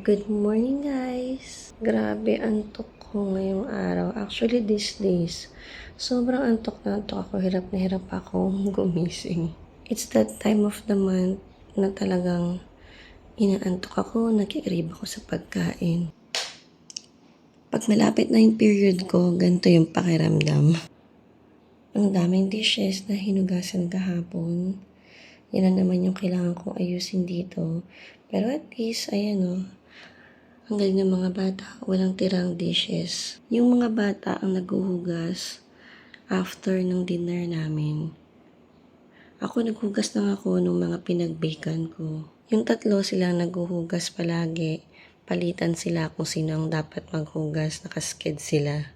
Good morning guys! Grabe, antok ko ngayong araw. Actually, these days, sobrang antok na antok ako. Hirap na hirap ako gumising. It's that time of the month na talagang inaantok ako, nakikrib ako sa pagkain. Pag malapit na yung period ko, ganito yung pakiramdam. Ang daming dishes na hinugasan kahapon. Yan na naman yung kailangan kong ayusin dito. Pero at least, ayan o, ang galing ng mga bata, walang tirang dishes. Yung mga bata ang naghuhugas after ng dinner namin. Ako naghugas lang ako nung mga pinagbakan ko. Yung tatlo silang naghuhugas palagi. Palitan sila kung sino ang dapat maghugas, nakasked sila.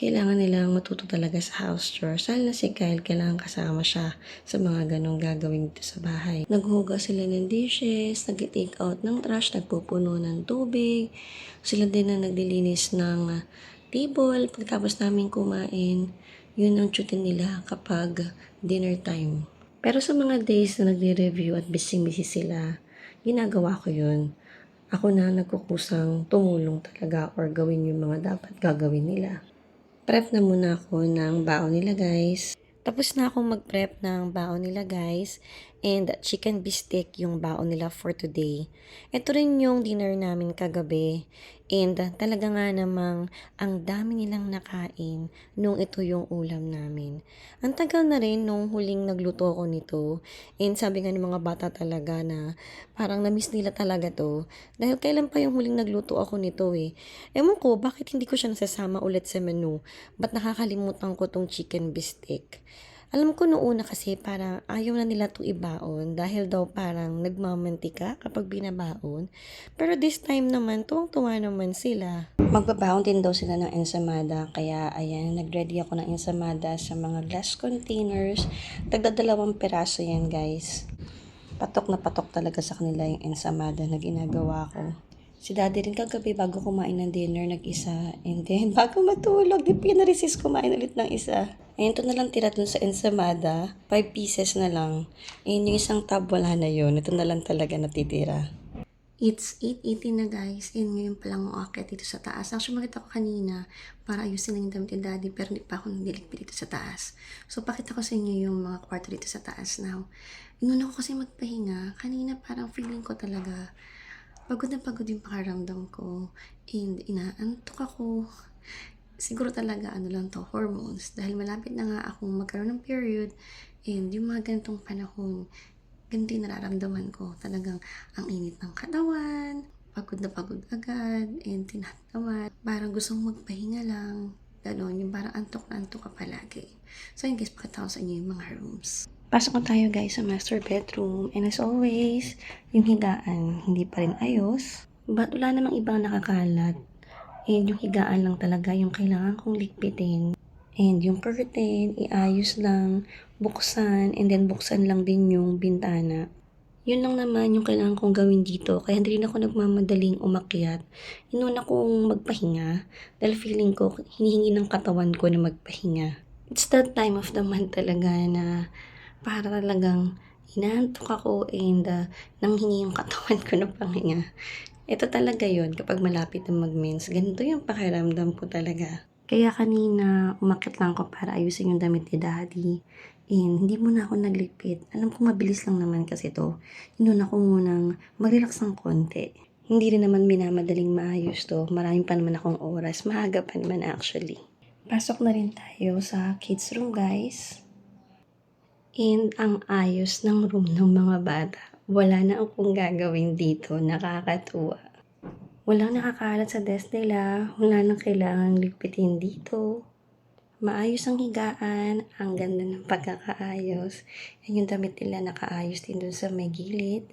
Kailangan nilang matuto talaga sa house chores. Lalo na si Kyle, kailangan kasama siya sa mga ganong gagawin dito sa bahay. Naghuhugas sila ng dishes, nag-take out ng trash, nagpupuno ng tubig. Sila din na naglilinis ng table. Pagtapos namin kumain, yun ang duty nila kapag dinner time. Pero sa mga days na nagre-review at busy-busy sila, ginagawa ko yun. Ako na nagkukusang tumulong talaga or gawin yung mga dapat gagawin nila. Prep na muna ako ng baon nila guys. Tapos na akong mag-prep ng baon nila guys. And chicken bistek yung baon nila for today. Ito rin yung dinner namin kagabi. And talaga nga namang ang dami nilang nakain nung ito yung ulam namin. Ang tagal na rin nung huling nagluto ako nito. And sabi nga ng mga bata talaga na parang na-miss nila talaga to. Dahil kailan pa yung huling nagluto ako nito eh. Ewan ko, bakit hindi ko siya nasasama ulit sa menu? Ba't nakakalimutan ko tong chicken bistek? Alam ko noong una kasi parang ayaw na nila to ibaon dahil daw parang nagmamantika kapag binabaon. Pero this time naman, tuwang-tuwa naman sila. Magbabaon din daw sila ng ensamada kaya ayan, nagready ako ng ensamada sa mga glass containers. Tagdadalawang peraso yan guys. Patok na patok talaga sa kanila yung ensamada na ginagawa ko. Si daddy rin kagabi bago kumain ng dinner nag-isa. And then, bago matulog, di pinaresist kumain ulit ng isa. Ayun, ito na lang tira dun sa ensamada. Five pieces na lang. Ayun, yung isang tab wala na yun. Ito na lang talaga natitira. It's 8.80 na guys. And ngayon pa lang uakit dito sa taas. Actually, makita ko kanina para ayusin lang yung damit ni daddy. Pero hindi pa ako nadiligpit dito sa taas. So, pakita ko sa inyo yung mga kwarto dito sa taas now. Inuna ko kasi magpahinga. Kanina parang feeling ko talaga pagod na pagod yung pakaramdam ko. And inaantok ako. Siguro talaga ano lang to, hormones. Dahil malapit na nga akong magkaroon ng period. And yung mga ganitong panahon, ganito yung nararamdaman ko. Talagang ang init ng katawan, pagod na pagod agad, and tinatamad. Parang gustong magpahinga lang. Ganon, yung parang antok na antok ka palagi. So yun guys, pakita ko sa inyo yung mga rooms. Pasok na tayo guys sa master bedroom. And as always, yung higaan hindi pa rin ayos. But wala namang ibang nakakalat. And yung higaan lang talaga yung kailangan kong likpitin. And yung curtain, iayos lang, buksan, and then buksan lang din yung bintana. Yun lang naman yung kailangan kong gawin dito. Kaya hindi rin ako nagmamadaling umakyat. Inuna kong magpahinga. Dahil feeling ko, hinihingi ng katawan ko na magpahinga. It's that time of the month talaga na para talagang inaantok ako and uh, nanghingi yung katawan ko ng pahinga. Ito talaga yon kapag malapit na mag-mens. Ganito yung pakiramdam ko talaga. Kaya kanina, umakit lang ako para ayusin yung damit ni daddy. And hindi muna ako nagligpit. Alam ko mabilis lang naman kasi to. Inuna ko munang mag-relax ng konti. Hindi rin naman minamadaling maayos to. Maraming pa naman akong oras. Maaga pa naman actually. Pasok na rin tayo sa kids room guys. And ang ayos ng room ng mga bata. Wala na akong gagawin dito. Nakakatuwa. Walang nakakalat sa desk nila. Wala nang kailangang ligpitin dito. Maayos ang higaan. Ang ganda ng pagkakaayos. Yan yung damit nila nakaayos din dun sa may gilid.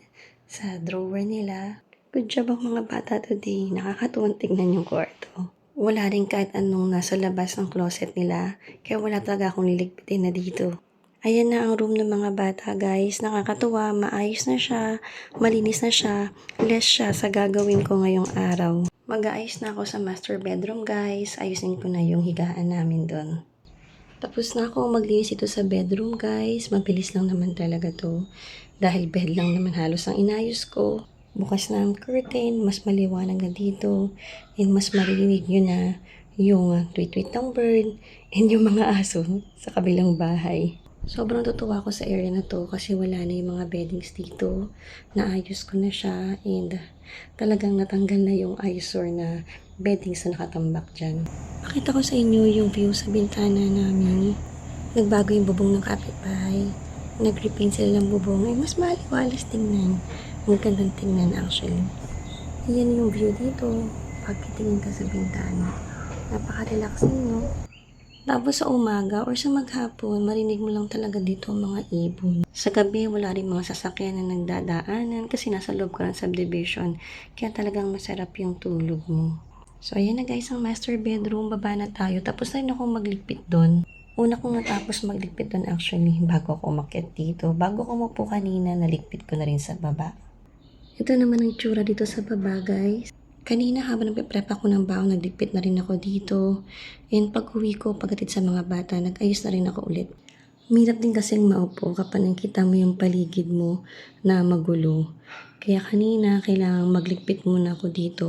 Sa drawer nila. Good job ang mga bata today. Nakakatuwang tignan yung kwarto. Wala rin kahit anong nasa labas ng closet nila. Kaya wala talaga akong liligpitin na dito. Ayan na ang room ng mga bata guys. Nakakatuwa, maayos na siya, malinis na siya, less siya sa gagawin ko ngayong araw. Mag-aayos na ako sa master bedroom guys. Ayusin ko na yung higaan namin doon. Tapos na ako maglinis ito sa bedroom guys. Mabilis lang naman talaga to. Dahil bed lang naman halos ang inayos ko. bukas na ang curtain, mas maliwanag na dito, and mas maririnig nyo na yung tweet-tweet ng bird, and yung mga aso sa kabilang bahay. Sobrang tutuwa ko sa area na to kasi wala na yung mga beddings dito. Naayos ko na siya and talagang natanggal na yung eyesore na beddings na nakatambak dyan. Pakita ko sa inyo yung view sa bintana namin. Nagbago yung bubong ng kapitbahay. Nag-repaint sila ng bubong. Ay, mas maliwalas tingnan. Ang gandang tingnan actually. Yan yung view dito. Pagkitingin ka sa bintana. Napaka-relaxing, no? Tapos sa umaga or sa maghapon, marinig mo lang talaga dito ang mga ibon. Sa gabi, wala rin mga sasakyan na nagdadaanan kasi nasa loob ka ng subdivision. Kaya talagang masarap yung tulog mo. So, ayan na guys ang master bedroom. Baba na tayo. Tapos na rin ako magligpit doon. Una kong natapos magligpit doon actually bago ako umakyat dito. Bago ko po kanina, naligpit ko na rin sa baba. Ito naman ang tsura dito sa baba guys. Kanina habang nagpe-prep ako ng baon, nagligpit na rin ako dito. And pag uwi ko, pagdating sa mga bata, nag-ayos na rin ako ulit. Mirap din kasing maupo kapag nakita mo yung paligid mo na magulo. Kaya kanina, kailangang magligpit muna ako dito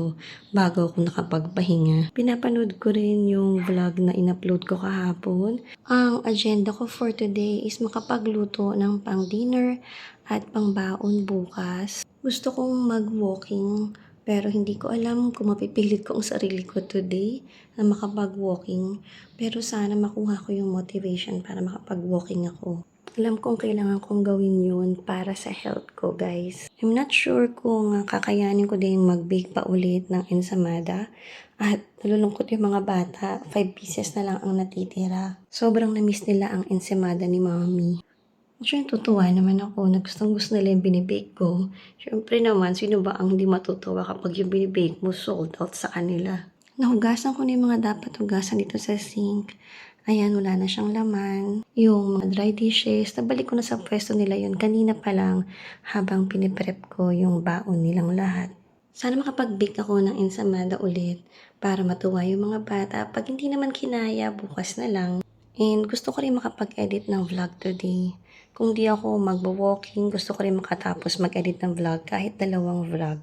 bago ako nakapagpahinga. Pinapanood ko rin yung vlog na in-upload ko kahapon. Ang agenda ko for today is makapagluto ng pang-dinner at pang-baon bukas. Gusto kong mag-walking pero hindi ko alam kung mapipilit ko ang sarili ko today na makapag-walking. Pero sana makuha ko yung motivation para makapag-walking ako. Alam kong kailangan kong gawin yun para sa health ko, guys. I'm not sure kung kakayanin ko din mag-bake pa ulit ng ensamada. At nalulungkot yung mga bata, 5 pieces na lang ang natitira. Sobrang na-miss nila ang ensamada ni mommy. Actually, tutuwa naman ako na gustong gusto nila yung binibake ko. Siyempre naman, sino ba ang hindi matutuwa kapag yung binibake mo sold out sa kanila? Nahugasan ko na yung mga dapat hugasan dito sa sink. Ayan, wala na siyang laman. Yung mga dry dishes, nabalik ko na sa pwesto nila yun kanina pa lang habang piniprep ko yung baon nilang lahat. Sana makapag-bake ako ng ensamada ulit para matuwa yung mga bata. Pag hindi naman kinaya, bukas na lang. And gusto ko rin makapag-edit ng vlog today. Kung di ako magbo-walking, gusto ko rin makatapos mag-edit ng vlog kahit dalawang vlog.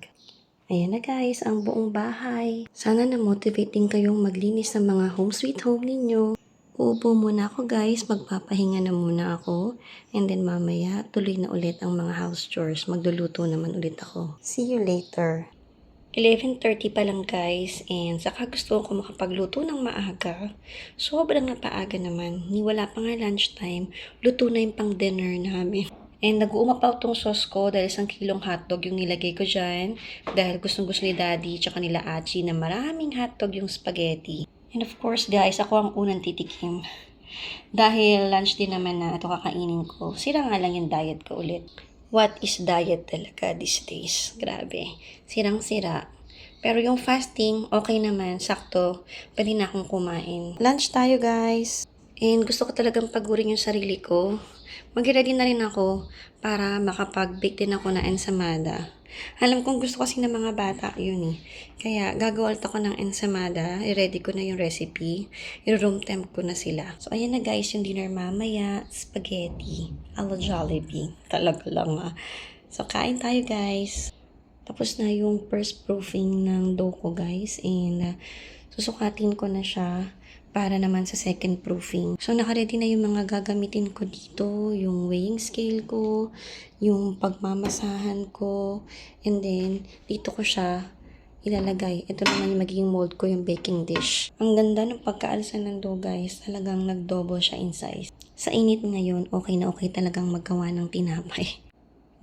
Ayan na guys, ang buong bahay. Sana na-motivate din kayong maglinis ng mga home sweet home ninyo. Uupo muna ako guys, magpapahinga na muna ako. And then mamaya, tuloy na ulit ang mga house chores. Magluluto naman ulit ako. See you later. 11.30 pa lang guys and saka gusto ko makapagluto ng maaga. Sobrang napaaga naman. Ni wala pa nga lunchtime, luto na yung pang dinner namin. And nag-uumapaw tong sauce ko dahil isang kilong hotdog yung nilagay ko dyan. Dahil gustong gusto ni daddy tsaka nila Achi na maraming hotdog yung spaghetti. And of course guys, ako ang unang titikim. Dahil lunch din naman na ito kakainin ko, sira nga lang yung diet ko ulit. What is diet talaga these days? Grabe. Sirang-sira. Pero yung fasting, okay naman, sakto. Pwede na akong kumain. Lunch tayo, guys. And gusto ko talagang pagurin yung sarili ko. Mag-ready na rin ako para makapag-bake din ako na ensamada. Alam kong gusto kasi ng mga bata yun eh. Kaya gagawa ulit ako ng ensamada. I-ready ko na yung recipe. I-room temp ko na sila. So ayan na guys yung dinner mamaya. Spaghetti. Ala Jollibee. Talaga lang ah. So kain tayo guys. Tapos na yung first proofing ng dough ko guys. And uh, susukatin ko na siya para naman sa second proofing. So, nakaredy na yung mga gagamitin ko dito, yung weighing scale ko, yung pagmamasahan ko, and then, dito ko siya ilalagay. Ito naman yung magiging mold ko, yung baking dish. Ang ganda ng pagkaalsa ng dough, guys. Talagang nag-double siya in size. Sa init ngayon, okay na okay talagang maggawa ng tinapay.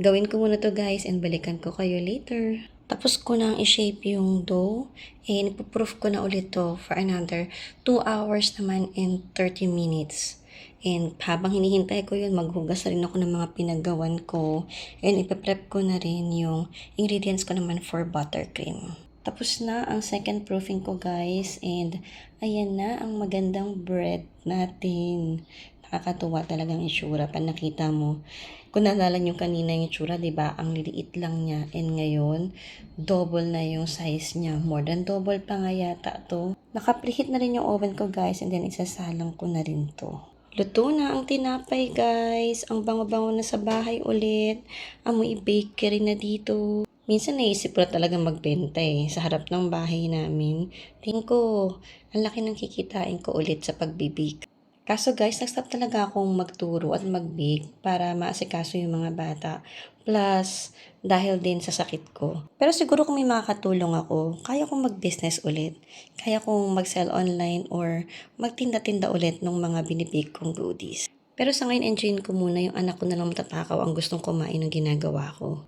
Gawin ko muna to guys and balikan ko kayo later. Tapos ko nang i-shape yung dough. And ipoproof ko na ulit to for another 2 hours naman and 30 minutes. And habang hinihintay ko yun, maghugas rin ako ng mga pinagawan ko. And ipaprep ko na rin yung ingredients ko naman for buttercream. Tapos na ang second proofing ko guys. And ayan na ang magandang bread natin. Nakakatuwa talagang itsura pa nakita mo. Kung naalala nyo kanina yung itsura, ba? Ang liliit lang niya. And ngayon, double na yung size niya. More than double pa nga yata to. Nakapreheat na rin yung oven ko guys. And then isasalang ko na rin to. Luto na ang tinapay guys. Ang bango-bango na sa bahay ulit. Amoy bakery na dito. Minsan naisip ko talaga magbenta eh, sa harap ng bahay namin. Tingin ko, ang laki ng kikitain ko ulit sa pagbibig. Kaso guys, nag-stop talaga akong magturo at magbig para maasikaso yung mga bata. Plus, dahil din sa sakit ko. Pero siguro kung may makakatulong ako, kaya kong mag-business ulit. Kaya kong mag-sell online or magtinda-tinda ulit ng mga binibig kong goodies. Pero sa ngayon, enjoyin ko muna yung anak ko na lang matatakaw ang gustong kumain ng ginagawa ko.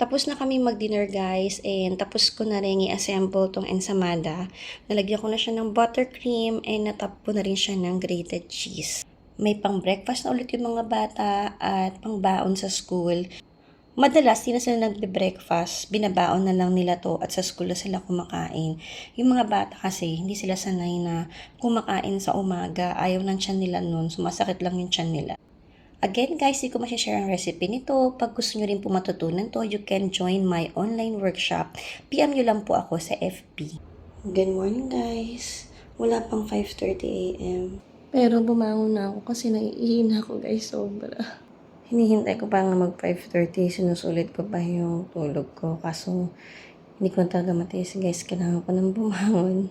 Tapos na kami mag-dinner guys and tapos ko na rin i-assemble tong ensamada. Nalagyan ko na siya ng buttercream and natap ko na rin siya ng grated cheese. May pang breakfast na ulit yung mga bata at pang baon sa school. Madalas, di na sila nagbe-breakfast. Binabaon na lang nila to at sa school na sila kumakain. Yung mga bata kasi, hindi sila sanay na kumakain sa umaga. Ayaw ng tiyan nila nun. Sumasakit lang yung tiyan nila. Again guys, di ko share ang recipe nito. Pag gusto nyo rin po matutunan to, you can join my online workshop. PM nyo lang po ako sa FB. Good morning guys. Wala pang 5.30 a.m. Pero bumangon na ako kasi naiihin ako guys sobra. Hinihintay ko pa nga mag 5.30. Sinusulit ko pa yung tulog ko. Kaso hindi ko na talaga matiis guys. Kailangan ko nang bumangon.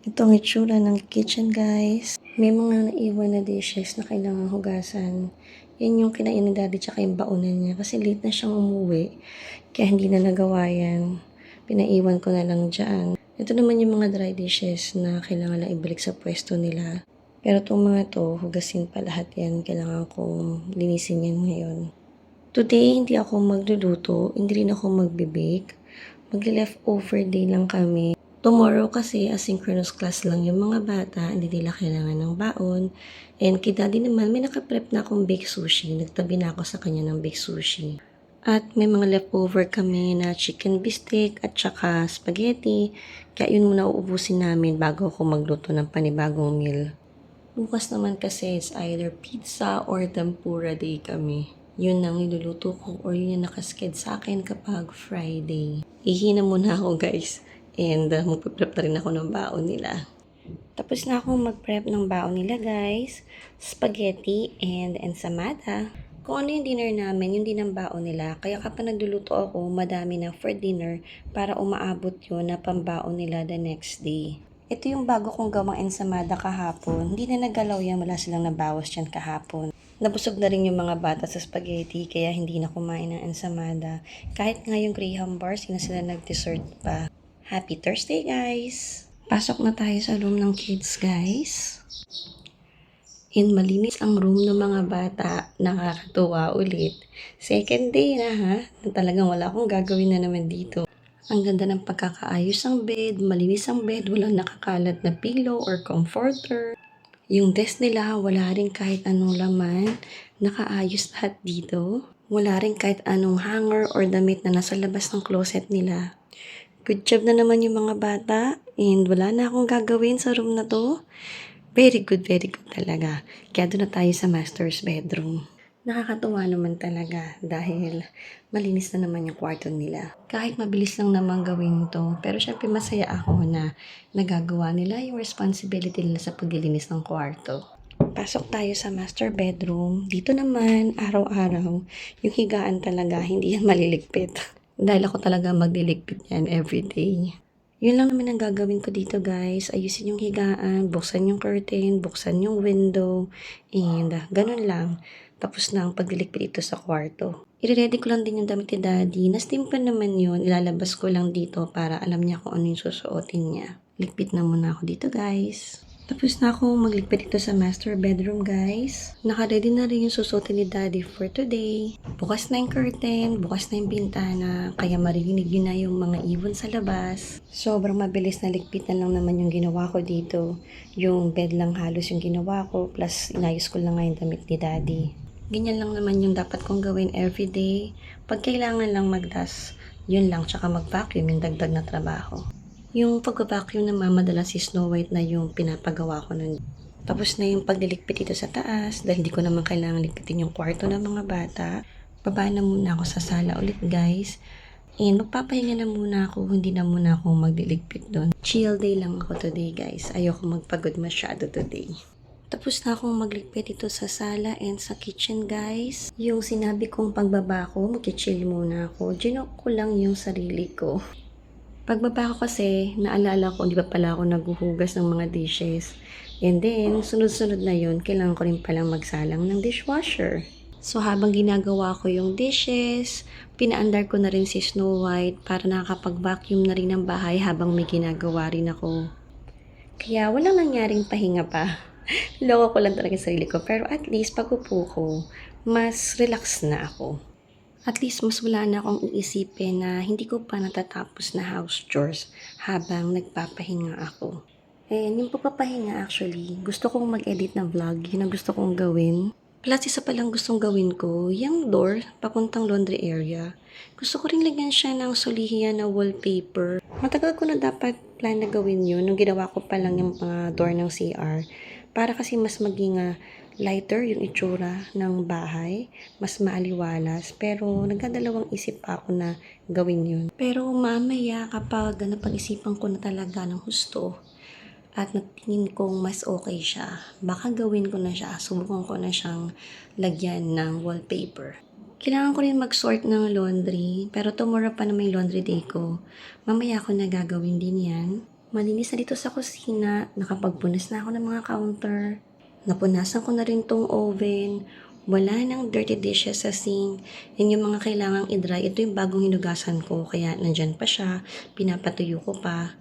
Ito ang itsura ng kitchen, guys. May mga naiwan na dishes na kailangan hugasan. Yan yung kinain ni daddy tsaka yung baunan niya. Kasi late na siyang umuwi. Kaya hindi na nagawa yan. Pinaiwan ko na lang dyan. Ito naman yung mga dry dishes na kailangan lang ibalik sa pwesto nila. Pero itong mga to, hugasin pa lahat yan. Kailangan kong linisin yan ngayon. Today, hindi ako magluluto. Hindi rin ako magbibake. Magli-leftover day lang kami. Tomorrow kasi asynchronous class lang yung mga bata, hindi nila kailangan ng baon. And kay daddy naman, may nakaprep na akong baked sushi. Nagtabi na ako sa kanya ng baked sushi. At may mga leftover kami na chicken bistek at saka spaghetti. Kaya yun muna uubusin namin bago ako magluto ng panibagong meal. Bukas naman kasi it's either pizza or tempura day kami. Yun ang niluluto ko or yun yung nakasked sa akin kapag Friday. Ihina muna ako guys. And uh, magpe-prep na rin ako ng baon nila. Tapos na akong mag-prep ng baon nila guys. Spaghetti and ensamada. Kung ano yung dinner namin, yung din ang baon nila. Kaya kapag nagluluto ako, madami na for dinner para umaabot yun na pambaon nila the next day. Ito yung bago kong gawang ensamada kahapon. Hindi na nagalaw yan, wala silang nabawas dyan kahapon. Nabusog na rin yung mga bata sa spaghetti, kaya hindi na kumain ng ensamada. Kahit nga yung Graham bars, hindi na sila nag-dessert pa. Happy Thursday, guys! Pasok na tayo sa room ng kids, guys. And malinis ang room ng mga bata. Nakakatuwa ulit. Second day na ha, na talagang wala akong gagawin na naman dito. Ang ganda ng pagkakaayos ng bed, malinis ang bed, walang nakakalat na pillow or comforter. Yung desk nila, wala rin kahit anong laman. Nakaayos lahat dito. Wala rin kahit anong hanger or damit na nasa labas ng closet nila. Good job na naman yung mga bata and wala na akong gagawin sa room na to. Very good, very good talaga. Kaya doon na tayo sa master's bedroom. Nakakatuwa naman talaga dahil malinis na naman yung kwarto nila. Kahit mabilis lang naman gawin to, pero syempre masaya ako na nagagawa nila yung responsibility nila sa paglilinis ng kwarto. Pasok tayo sa master bedroom. Dito naman, araw-araw, yung higaan talaga, hindi yan maliligpit. Dahil ako talaga magliligpit yan everyday. Yun lang naman ang gagawin ko dito guys. Ayusin yung higaan, buksan yung curtain, buksan yung window, and uh, ganun lang. Tapos na ang pagliligpit ito sa kwarto. I-ready ko lang din yung damit ni daddy. Na-steam pa naman yun. Ilalabas ko lang dito para alam niya kung ano yung susuotin niya. Ligpit na muna ako dito guys. Tapos na ako magligpit dito sa master bedroom, guys. Naka-ready na rin yung susuotin ni Daddy for today. Bukas na yung curtain, bukas na yung bintana, kaya marinig yun na yung mga ibon sa labas. Sobrang mabilis na ligpit na lang naman yung ginawa ko dito. Yung bed lang halos yung ginawa ko, plus inayos ko lang nga yung damit ni Daddy. Ganyan lang naman yung dapat kong gawin everyday. Pag kailangan lang magdas, yun lang, tsaka mag-vacuum yung dagdag na trabaho. Yung pag-vacuum naman, madalas si Snow White na yung pinapagawa ko nun. Tapos na yung pagliligpit dito sa taas, dahil di ko naman kailangan ligpitin yung kwarto ng mga bata. Baba na muna ako sa sala ulit guys. And magpapahinga na muna ako, hindi na muna ako magliligpit doon. Chill day lang ako today guys. Ayoko magpagod masyado today. Tapos na akong magligpit dito sa sala and sa kitchen, guys. Yung sinabi kong pagbaba ko, mag-chill muna ako. Ginoke ko lang yung sarili ko. Pagbaba ko kasi, naalala ko, di ba pala ako naguhugas ng mga dishes. And then, sunod-sunod na yun, kailangan ko rin palang magsalang ng dishwasher. So, habang ginagawa ko yung dishes, pinaandar ko na rin si Snow White para nakakapag-vacuum na rin ng bahay habang may ginagawa rin ako. Kaya walang nangyaring pahinga pa. Loko ko lang talaga sarili ko. Pero at least pag upo ko, mas relax na ako. At least mas wala na akong iisipin na hindi ko pa natatapos na house chores habang nagpapahinga ako. And yung pagpapahinga actually, gusto kong mag-edit ng vlog. Yun ang gusto kong gawin. Plus, isa pa lang gustong gawin ko, yung door, papuntang laundry area. Gusto ko rin lagyan siya ng solihian na wallpaper. Matagal ko na dapat plan na gawin yun nung ginawa ko pa lang yung mga door ng CR. Para kasi mas maging ah, lighter yung itsura ng bahay, mas maaliwalas. Pero nagdadalawang isip pa ako na gawin yun. Pero mamaya kapag napag-isipan ko na talaga ng husto, at natingin kong mas okay siya, baka gawin ko na siya, subukan ko na siyang lagyan ng wallpaper. Kailangan ko rin mag-sort ng laundry, pero tomorrow pa naman yung laundry day ko. Mamaya ko na gagawin din yan. Malinis na dito sa kusina, nakapagpunas na ako ng mga counter, napunasan ko na rin tong oven, wala nang dirty dishes sa sink, yan yung mga kailangang i-dry. Ito yung bagong hinugasan ko, kaya nandyan pa siya, pinapatuyo ko pa.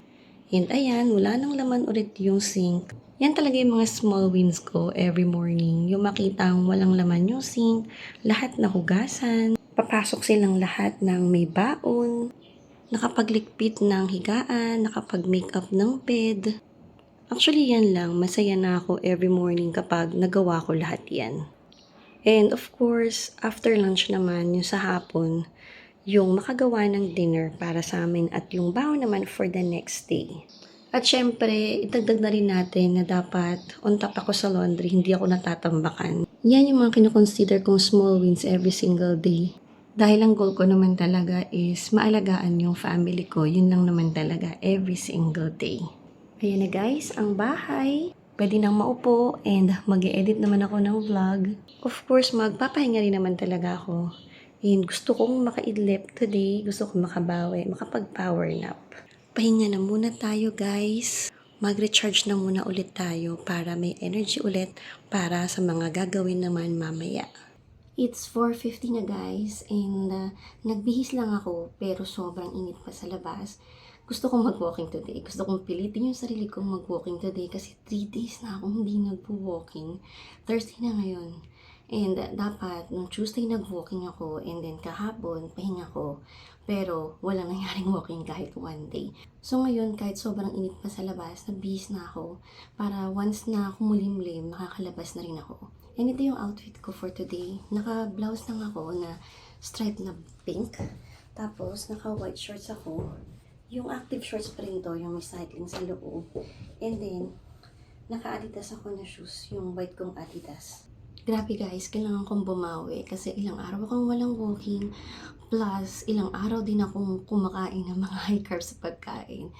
And ayan, wala nang laman ulit yung sink. Yan talaga yung mga small wins ko every morning. Yung makitang walang laman yung sink, lahat nahugasan, papasok silang lahat ng may baon, nakapaglikpit ng higaan, nakapag-makeup ng bed. Actually, yan lang. Masaya na ako every morning kapag nagawa ko lahat yan. And of course, after lunch naman, yung sa hapon, yung makagawa ng dinner para sa amin at yung baon naman for the next day. At syempre, itagdag na rin natin na dapat on top ako sa laundry, hindi ako natatambakan. Yan yung mga kinoconsider kong small wins every single day. Dahil ang goal ko naman talaga is maalagaan yung family ko. Yun lang naman talaga every single day. Ayan na guys, ang bahay. Pwede nang maupo and mag edit naman ako ng vlog. Of course, magpapahinga rin naman talaga ako. And gusto kong makaidlip today. Gusto kong makabawi, makapag-power nap. Pahinga na muna tayo guys. Mag-recharge na muna ulit tayo para may energy ulit para sa mga gagawin naman mamaya. It's 4.50 na guys and uh, nagbihis lang ako pero sobrang init pa sa labas. Gusto kong mag-walking today. Gusto kong pilitin yung sarili kong mag-walking today kasi 3 days na akong hindi nagpo-walking. Thursday na ngayon. And uh, dapat, nung Tuesday nag-walking ako and then kahapon, pahinga ko. Pero walang nangyaring walking kahit one day. So ngayon, kahit sobrang init pa sa labas, nagbihis na ako para once na kumulimlim, makakalabas na rin ako. And ito yung outfit ko for today. Naka-blouse lang ako na stripe na pink. Tapos, naka-white shorts ako. Yung active shorts pa rin to, yung may sa loob. And then, naka-adidas ako na shoes, yung white kong adidas. Grabe guys, kailangan kong bumawi kasi ilang araw akong walang walking. Plus, ilang araw din akong kumakain ng mga high carbs sa pagkain.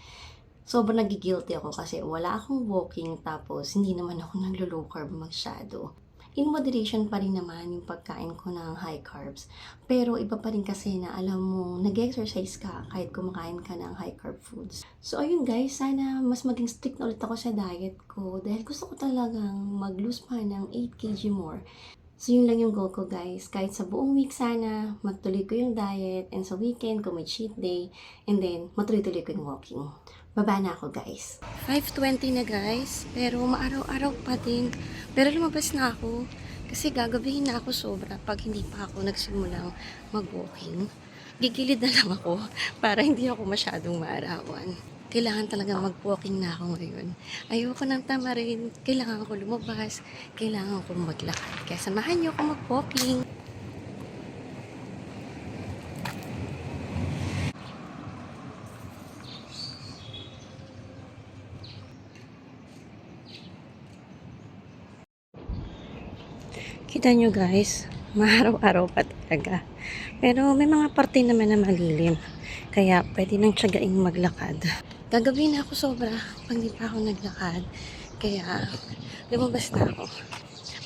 Sobrang nagigilty ako kasi wala akong walking tapos hindi naman ako naglo-low carb masyado. In moderation pa rin naman yung pagkain ko ng high carbs. Pero iba pa rin kasi na alam mo, nag-exercise ka kahit kumakain ka ng high carb foods. So ayun guys, sana mas maging strict na ulit ako sa diet ko dahil gusto ko talagang mag-lose pa ng 8 kg more. So yun lang yung goal ko guys. Kahit sa buong week sana, magtuloy ko yung diet and sa weekend kung may cheat day and then matuloy-tuloy ko yung walking. Baba na ako guys. 5.20 na guys, pero maaraw-araw pa din. Pero lumabas na ako kasi gagabihin na ako sobra pag hindi pa ako nagsimulang mag-walking. Gigilid na lang ako para hindi ako masyadong maarawan. Kailangan talaga mag-walking na ako ngayon. Ayoko ng tama rin. Kailangan ko lumabas. Kailangan ko maglakad. Kaya samahan niyo ako mag-walking. Kita nyo guys, maaraw-araw pa talaga. Pero may mga parte naman na malilim. Kaya pwede nang tiyagaing maglakad. Gagawin na ako sobra pag di pa ako naglakad. Kaya, lumabas na ako.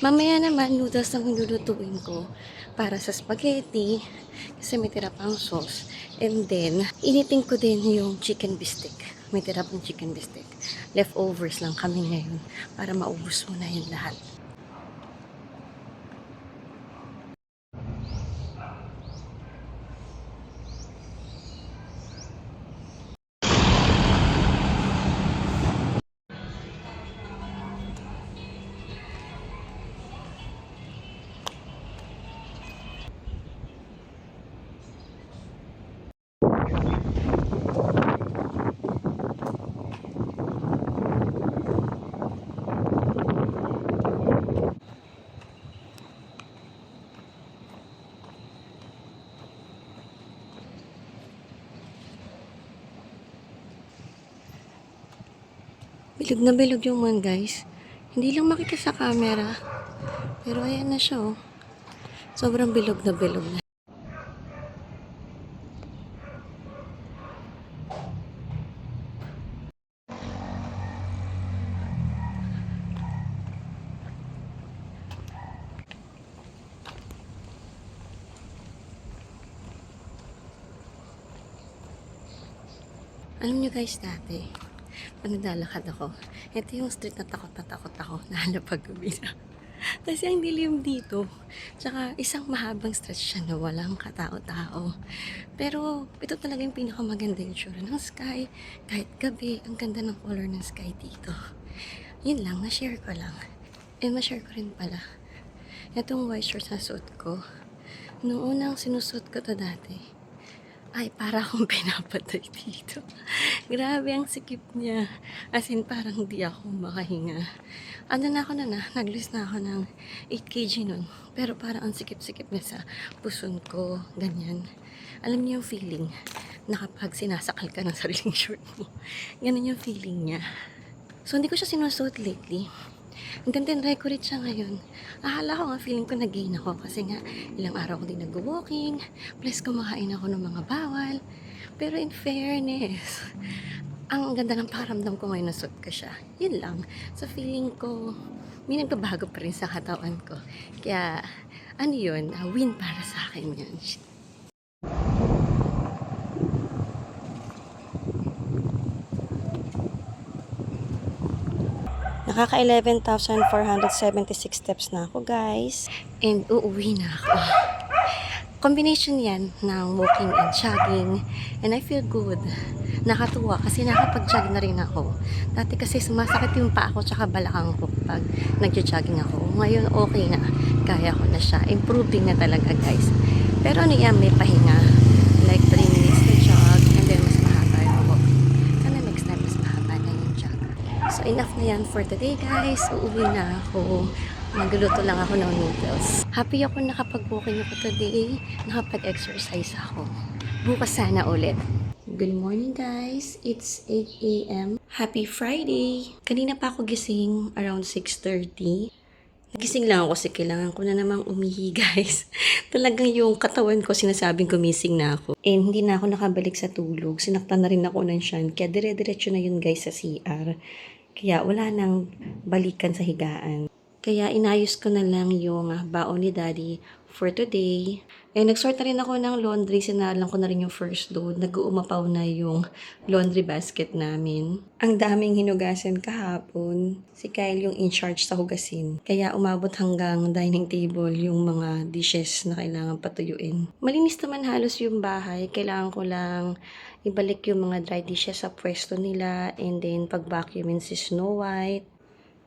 Mamaya naman, noodles ang nilulutuin ko para sa spaghetti kasi may tira pang sauce. And then, initin ko din yung chicken bistek. May tira pang chicken bistek. Leftovers lang kami ngayon para maubos mo na yung lahat. Bilog na bilog yung man, guys. Hindi lang makita sa camera. Pero ayan na siya, oh. Sobrang bilog na bilog na. Alam nyo guys, dati, naglalakad ako, ito yung street na takot na takot ako na halapag gabi na. Kasi ang dilim dito. Tsaka isang mahabang stretch siya na walang katao-tao. Pero ito talaga yung pinakamaganda yung tsura ng sky. Kahit gabi, ang ganda ng color ng sky dito. Yun lang, na-share ko lang. And ma-share ko rin pala. Itong white shorts na suot ko. Noong unang sinusot ko to dati, ay, para akong pinapatay dito. Grabe ang sikip niya. As in, parang di ako makahinga. Ano na ako na na, nag-lose na ako ng 8 kg nun. Pero parang ang sikip-sikip niya sa puson ko, ganyan. Alam niyo yung feeling na kapag sinasakal ka ng sariling short mo. Ganun yung feeling niya. So, hindi ko siya sinusuot lately. Hanggang din record siya ngayon. Akala ko nga feeling ko nag-gain ako kasi nga ilang araw ko din nag-walking. Plus kumakain ako ng mga bawal. Pero in fairness, ang ganda ng paramdam ko ngayon nasot ko siya. Yun lang. Sa feeling ko, may nagbabago pa rin sa katawan ko. Kaya, ano yun, ah, win para sa akin yun. Nakaka 11,476 steps na ako, guys. And uuwi na ako. Combination yan ng walking and jogging. And I feel good. Nakatuwa kasi nakapag-jog na rin ako. Dati kasi sumasakit yung paa ko tsaka balakang ko pag nagja-jogging ako. Ngayon okay na. Kaya ko na siya. Improving na talaga, guys. Pero ano may pahinga. Like 3 minutes to jog and then mas mahaba yung walk. Sana next time mas mahaba na yung jog. So, enough na yan for today, guys. Uuwi na ako. Magluluto lang ako ng noodles. Happy ako nakapag-walking ako today. Nakapag-exercise ako. Bukas sana ulit. Good morning, guys. It's 8 a.m. Happy Friday! Kanina pa ako gising around 6.30. Nagising lang ako kasi kailangan ko na namang umihi, guys. Talagang yung katawan ko sinasabing gumising na ako. And hindi na ako nakabalik sa tulog. Sinaktan na rin ako ng shan. Kaya dire-diretso na yun, guys, sa CR. Kaya wala nang balikan sa higaan. Kaya inayos ko na lang yung ah, baon ni daddy for today. Eh, nagsort na rin ako ng laundry. Sinalang ko na rin yung first load. Nag-uumapaw na yung laundry basket namin. Ang daming hinugasan kahapon. Si Kyle yung in charge sa hugasin. Kaya umabot hanggang dining table yung mga dishes na kailangan patuyuin. Malinis naman halos yung bahay. Kailangan ko lang ibalik yung mga dry dishes sa pwesto nila and then pag-vacuumin si Snow White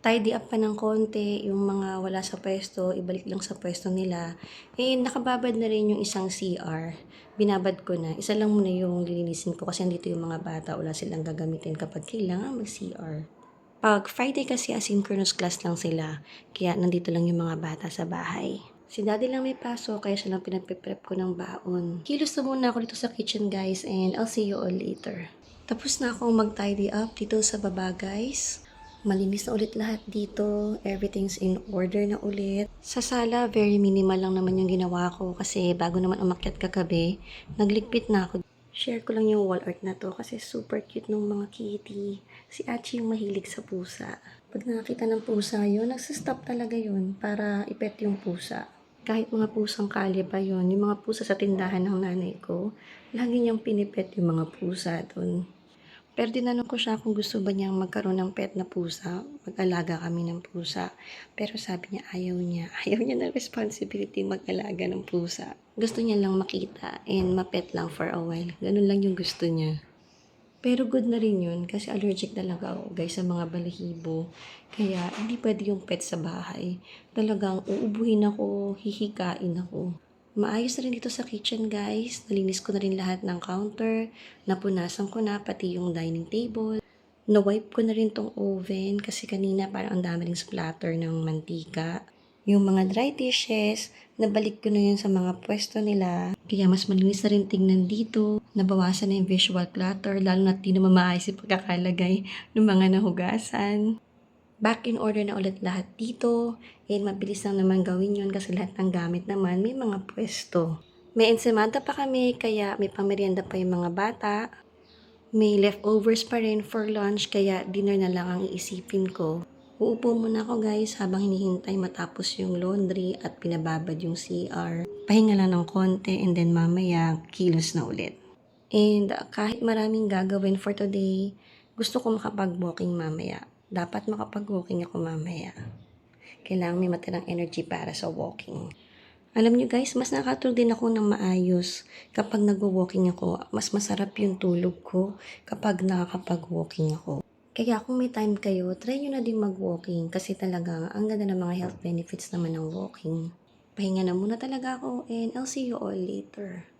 tidy up pa ng konti, yung mga wala sa pwesto, ibalik lang sa pwesto nila. Eh, nakababad na rin yung isang CR. Binabad ko na. Isa lang muna yung lilinisin ko kasi andito yung mga bata, wala silang gagamitin kapag kailangan mag-CR. Pag Friday kasi asynchronous class lang sila, kaya nandito lang yung mga bata sa bahay. Si daddy lang may pasok, kaya siya lang pinagpiprep ko ng baon. Kilos na muna ako dito sa kitchen guys, and I'll see you all later. Tapos na akong mag-tidy up dito sa baba guys. Malinis na ulit lahat dito. Everything's in order na ulit. Sa sala, very minimal lang naman yung ginawa ko kasi bago naman umakyat kagabi, nagligpit na ako. Share ko lang yung wall art na to kasi super cute ng mga kitty. Si Achi yung mahilig sa pusa. Pag nakakita ng pusa yun, nagsistop talaga yun para ipet yung pusa. Kahit mga pusang kalye pa yun, yung mga pusa sa tindahan ng nanay ko, lagi niyang pinipet yung mga pusa doon. Pero tinanong ko siya kung gusto ba niyang magkaroon ng pet na pusa, mag-alaga kami ng pusa. Pero sabi niya ayaw niya. Ayaw niya ng responsibility mag-alaga ng pusa. Gusto niya lang makita and mapet lang for a while. Ganun lang yung gusto niya. Pero good na rin yun kasi allergic talaga ako guys sa mga balahibo. Kaya hindi pwede yung pet sa bahay. Talagang uubuhin ako, hihikain ako. Maayos na rin dito sa kitchen guys. Nalinis ko na rin lahat ng counter. Napunasan ko na pati yung dining table. Na-wipe ko na rin tong oven kasi kanina parang ang dami ring splatter ng mantika. Yung mga dry dishes, nabalik ko na yun sa mga pwesto nila. Kaya mas malinis na rin tingnan dito. Nabawasan na yung visual clutter, lalo na di naman maayos yung pagkakalagay ng mga nahugasan. Back in order na ulit lahat dito. And mabilis lang naman gawin yun kasi lahat ng gamit naman may mga pwesto. May ensemada pa kami kaya may pamerienda pa yung mga bata. May leftovers pa rin for lunch kaya dinner na lang ang iisipin ko. Uupo muna ako guys habang hinihintay matapos yung laundry at pinababad yung CR. Pahinga lang ng konti and then mamaya kilos na ulit. And uh, kahit maraming gagawin for today, gusto ko makapag-walking mamaya. Dapat makapag-walking ako mamaya. Kailangan may matirang energy para sa walking. Alam nyo guys, mas nakatulog din ako ng maayos kapag nagwo-walking ako. Mas masarap yung tulog ko kapag nakakapag-walking ako. Kaya kung may time kayo, try nyo na din mag-walking kasi talaga ang ganda ng mga health benefits naman ng walking. Pahinga na muna talaga ako and I'll see you all later.